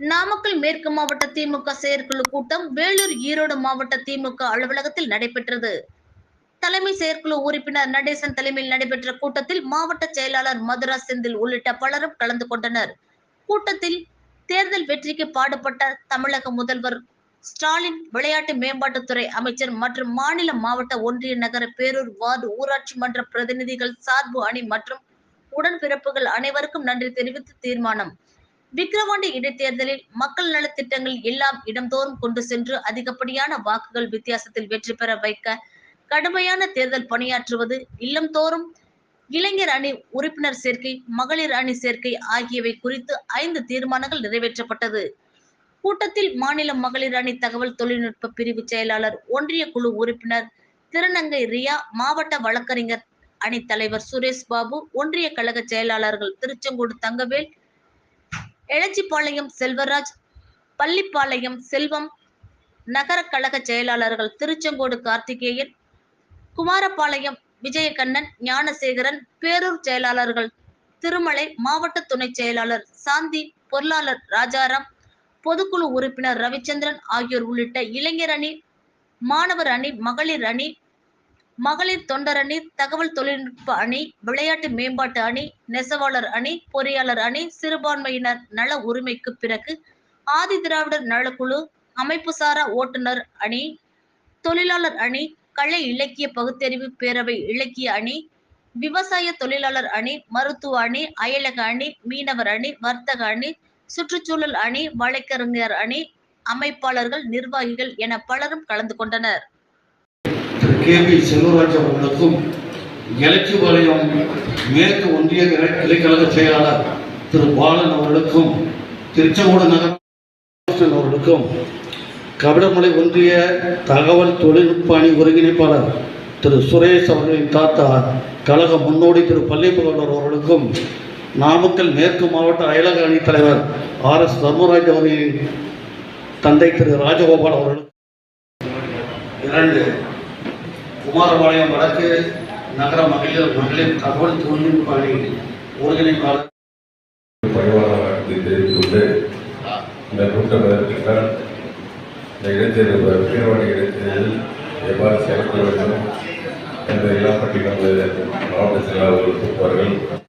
நாமக்கல் மேற்கு மாவட்ட திமுக செயற்குழு கூட்டம் வேலூர் ஈரோடு மாவட்ட திமுக அலுவலகத்தில் நடைபெற்றது. தலைமை செயற்குழு உறுப்பினர் நடேசன் தலைமையில் நடைபெற்ற கூட்டத்தில் மாவட்ட செயலாளர் மதுரா செந்தில் உள்ளிட்ட பலரும் கலந்து கொண்டனர். கூட்டத்தில் தேர்தல் வெற்றிக்கு பாடுபட்ட தமிழக முதல்வர் ஸ்டாலின் விளையாட்டு மேம்பாட்டுத்துறை அமைச்சர் மற்றும் மாநில மாவட்ட ஒன்றிய நகர பேரூர் வார்டு ஊராட்சி மன்ற பிரதிநிதிகள் சார்பு அணி மற்றும் உடன்பிறப்புகள் அனைவருக்கும் நன்றி தெரிவித்து தீர்மானம். விக்கிரவாண்டி இடைத்தேர்தலில் மக்கள் நலத்திட்டங்கள் எல்லாம் இடம்தோறும் கொண்டு சென்று அதிகப்படியான வாக்குகள் வித்தியாசத்தில் வெற்றி பெற வைக்க கடுமையான தேர்தல் பணியாற்றுவது இல்லம்தோறும் இளைஞர் அணி உறுப்பினர் சேர்க்கை மகளிர் அணி சேர்க்கை ஆகியவை குறித்து ஐந்து தீர்மானங்கள் நிறைவேற்றப்பட்டது. கூட்டத்தில் மாநில மகளிர் அணி தகவல் தொழில்நுட்ப பிரிவு செயலாளர் ஒன்றிய குழு உறுப்பினர் திருநங்கை ரியா மாவட்ட வழக்கறிஞர் அணி தலைவர் சுரேஷ் பாபு ஒன்றிய கழக செயலாளர்கள் திருச்செங்கோடு தங்கவேல் எழுச்சிப்பாளையம் செல்வராஜ் பள்ளிப்பாளையம் செல்வம் நகர கழக செயலாளர்கள் திருச்செங்கோடு கார்த்திகேயன் குமாரபாளையம் விஜயகண்ணன் ஞானசேகரன் பேரூர் செயலாளர்கள் திருமலை மாவட்ட துணை செயலாளர் சாந்தி பொருளாளர் ராஜாராம் பொதுக்குழு உறுப்பினர் ரவிச்சந்திரன் ஆகியோர் உள்ளிட்ட இளைஞர் அணி மாணவர் அணி மகளிர் அணி மகளிர் தொண்டர் அணி தகவல் தொழில்நுட்ப அணி விளையாட்டு மேம்பாட்டு அணி நெசவாளர் அணி பொறியாளர் அணி சிறுபான்மையினர் நல உரிமைக்கு பிறகு ஆதி திராவிடர் நலக்குழு அமைப்புசாரா ஓட்டுநர் அணி தொழிலாளர் அணி கலை இலக்கிய பகுத்தறிவு பேரவை இலக்கிய அணி விவசாய தொழிலாளர் அணி மருத்துவ அணி அயலக அணி மீனவர் அணி வர்த்தக அணி சுற்றுச்சூழல் அணி வழக்கறிஞர் அணி அமைப்பாளர்கள் நிர்வாகிகள் என பலரும் கலந்து கொண்டனர். கே பி செல்வராஜ் அவர்களுக்கும் வலயம் மேற்கு ஒன்றிய கிளை- செயலாளர் திரு பாலன் அவர்களுக்கும் திருச்செங்கோடு நகர் அவர்களுக்கும் கபிடமலை ஒன்றிய தகவல் தொழில்நுட்ப அணி ஒருங்கிணைப்பாளர் திரு சுரேஷ் அவர்களின் தாத்தா கழக முன்னோடி திரு பள்ளிப்புகழர் அவர்களுக்கும் நாமக்கல் மேற்கு மாவட்ட அயலக அணி தலைவர் ஆர் எஸ் தர்மராஜ் அவர்களின் தந்தை திரு ராஜகோபால் அவர்களுக்கும் இரண்டு குமாரபாளையம் வடக்கு நகர மகளிர் மகளிர் தகவல் தொழில்நுட்ப அணி ஒருங்கிணைப்பாளர் பணிவான இந்த கூட்டம் இந்த இடைத்தேர்தல் விக்கிரவாணி இடைத்தேர்தலில் எவ்வாறு செயல்பட வேண்டும் என்பதை பற்றி நமது மாவட்ட செயலாளர்கள் கூறுவார்கள்.